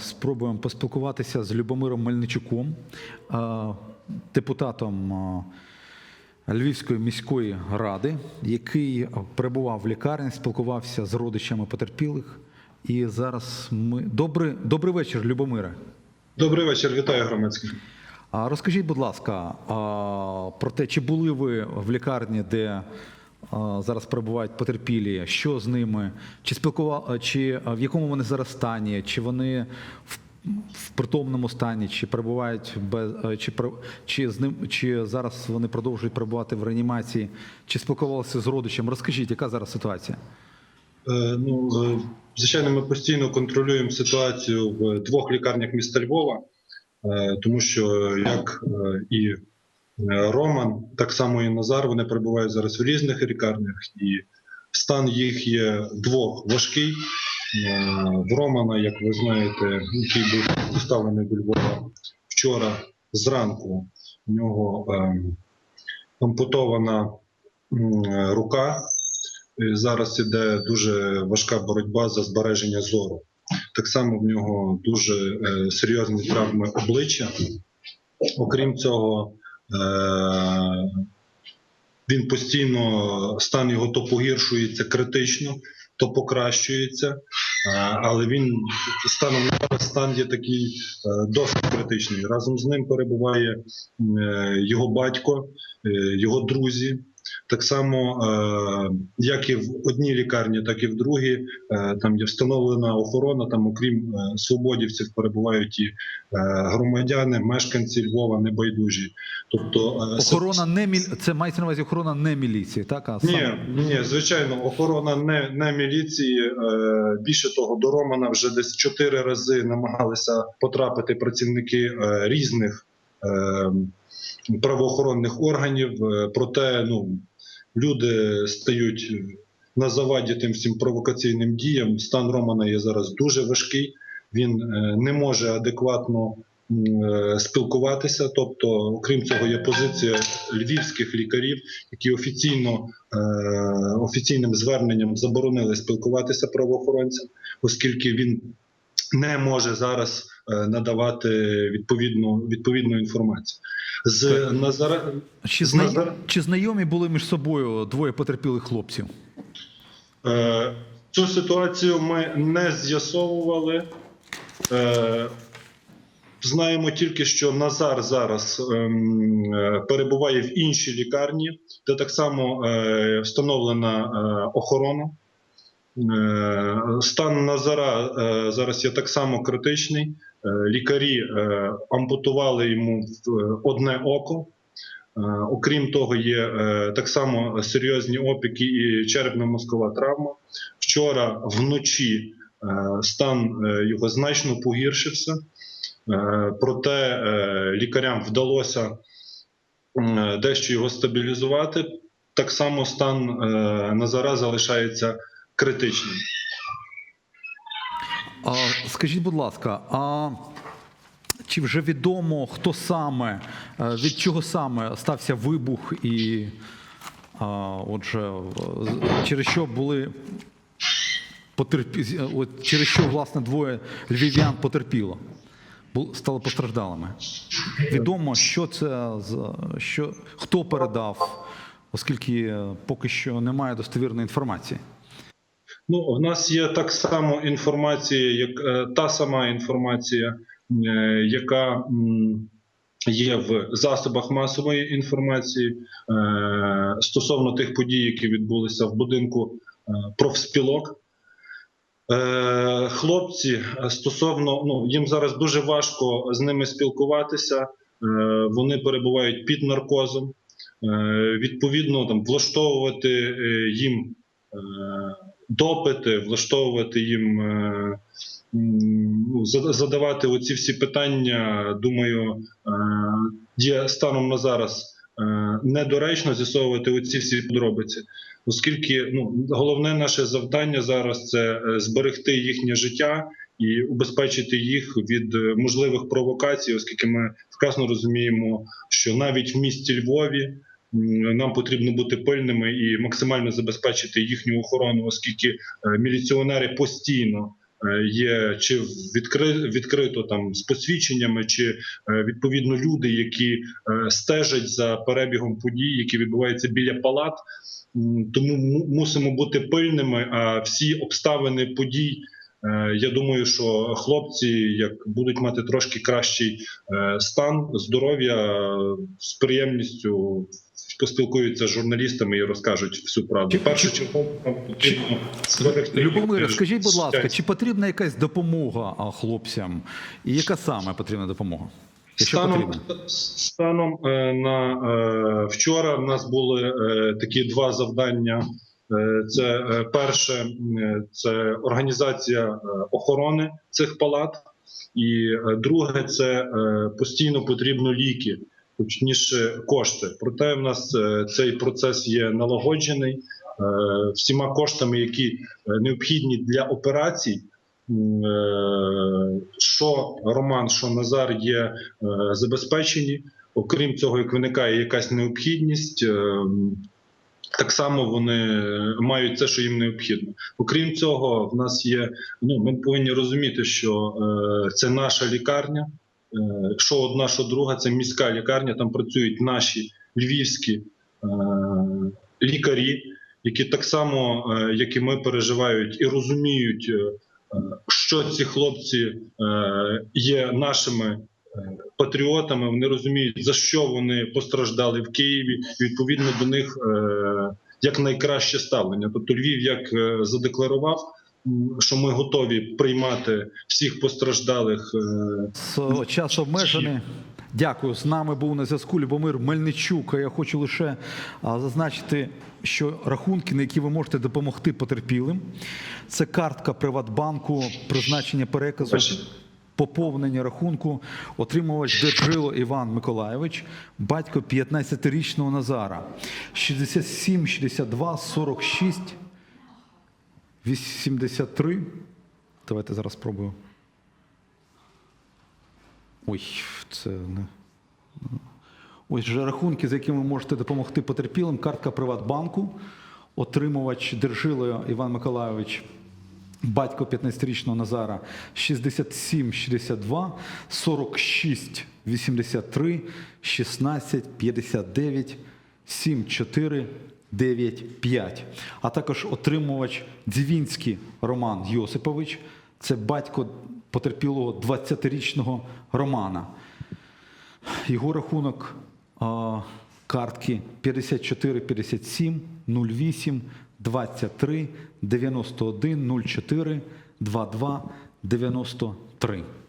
спробуємо поспілкуватися з Любомиром Мельничуком, е, депутатом е, Львівської міської ради, який перебував в лікарні, спілкувався з родичами потерпілих. І зараз ми добрий, добрий вечір, Любомире. Добрий вечір, вітаю громадських. Розкажіть, будь ласка, про те, чи були ви в лікарні, де зараз перебувають потерпілі, що з ними, чи спілкували, чи в якому вони зараз стані, чи вони в, в притомному стані, чи перебувають без чи, чи з ним, чи зараз вони продовжують перебувати в реанімації, чи спілкувалися з родичем? Розкажіть, яка зараз ситуація? Е, Ну, е, звичайно, ми постійно контролюємо ситуацію в двох лікарнях міста Львова, е, тому що як і Роман, так само і Назар, вони перебувають зараз в різних лікарнях, і стан їх є двох важкий. Е, В Романа, як ви знаєте, який був доставлений до Львова вчора зранку, у нього ем, ампутована е, рука. Зараз іде дуже важка боротьба за збереження зору. Так само в нього дуже е, серйозні травми обличчя. Окрім цього, е, він постійно стан його то погіршується критично, то покращується. Е, але він станом на стан є такий е, досить критичний. Разом з ним перебуває е, його батько, е, його друзі. Так само, е, як і в одній лікарні, так і в другій, е, там є встановлена охорона. Там, окрім е, свободівців, перебувають і громадяни, мешканці Львова небайдужі. Тобто, Охорона не міль... це мається на увазі охорона не міліції, так? А ні, ні, звичайно, охорона не, не міліції. Більше того, до Романа вже десь чотири рази намагалися потрапити працівники різних правоохоронних органів. Е, проте, ну люди стають на заваді тим всім провокаційним діям. Стан Романа є зараз дуже важкий. Він е, не може адекватно е, спілкуватися. Тобто, окрім цього, є позиція львівських лікарів, які офіційно офіційним зверненням заборонили спілкуватися правоохоронцям, оскільки він не може зараз надавати відповідну відповідну інформацію. З Назара Чи, з зна... Назар- чи знайомі були між собою двоє потерпілих хлопців? Е, Цю ситуацію ми не з'ясовували. Е, Знаємо тільки, що Назар зараз ем, е, перебуває в іншій лікарні, де так само е, встановлена е, охорона. Стан Назара зараз є так само критичний. Е, Лікарі е, ампутували йому е, одне око. Окрім того, є так само серйозні опіки і черепно-мозкова травма. Вчора вночі стан його значно погіршився, проте лікарям вдалося дещо його стабілізувати. Так само стан Назара залишається критичним. А, скажіть, будь ласка, а чи вже відомо, хто саме, е, від чого саме стався вибух і а, отже, через що були потерпі... от, через що власне двоє львів'ян потерпіло, стали постраждалими? Відомо, що це що хто передав, оскільки поки що немає достовірної інформації. Ну, в нас є так само інформація, як е, та сама інформація, е, яка є в засобах масової інформації е, стосовно тих подій, які відбулися в будинку профспілок. Хлопці стосовно ну їм зараз дуже важко з ними спілкуватися. Вони перебувають під наркозом. Відповідно, там влаштовувати їм допити, влаштовувати їм, е, ну, задавати оці всі питання. Думаю, е, є станом на зараз е, недоречно з'ясовувати оці всі подробиці, оскільки ну головне наше завдання зараз це зберегти їхнє життя. І убезпечити їх від можливих провокацій, оскільки ми вкрасно розуміємо, що навіть в місті Львові нам потрібно бути пильними і максимально забезпечити їхню охорону, оскільки е, міліціонери постійно е, є чи відкри, відкрито там з посвідченнями, чи е, відповідно люди, які стежать за перебігом подій, які відбуваються біля палат. Тому му- мусимо бути пильними. А всі обставини подій. Е, Я думаю, що хлопці, як будуть мати трошки кращий е, стан здоров'я, з приємністю поспілкуються з журналістами і розкажуть всю правду. Першу чергу нам потрібно зберегти Любомире, скажіть, будь ласка, чи потрібна якась допомога хлопцям? І яка саме потрібна допомога? Якщо Станом, потрібна? станом е, на вчора в нас були такі два завдання. Е, Це е, перше, це організація е, охорони цих палат, і друге це постійно потрібно ліки, точніше кошти. Проте в нас цей процес є налагоджений всіма коштами, які необхідні для операцій. Що Роман, що Назар є забезпечені. Окрім цього, як виникає якась необхідність, так само вони мають те, що їм необхідно. Окрім цього, в нас є. Ну ми повинні розуміти, що е, це наша лікарня. Е, що одна, що друга, це міська лікарня. Там працюють наші львівські е, лікарі, які так само, е, як і ми, переживають і розуміють, е, е, що ці хлопці е, є нашими е, патріотами. Вони розуміють, за що вони постраждали в Києві. Відповідно до них е, як найкраще ставлення. Тобто Львів як е, задекларував. Що ми готові приймати всіх постраждалих е, С- Час обмежений. Дякую. З нами був на зв'язку Любомир Мельничук. Я хочу лише зазначити, що рахунки, на які ви можете допомогти потерпілим, це картка Приватбанку, призначення переказу. Поповнення рахунку, отримувач Держило Іван Миколайович, батько 15-річного Назара, 67 62 46 83. Давайте зараз спробую. Ой, це не. Ось же рахунки, за якими ви можете допомогти потерпілим. Картка Приватбанку, отримувач Держило Іван Миколайович, батько 15-річного Назара 67 62 46 83 16 59 74 9 5. А також отримувач Дзвінський Роман Йосипович, це батько потерпілого 20-річного Романа. Його рахунок картки 54 57 08 23 91 04 22 93.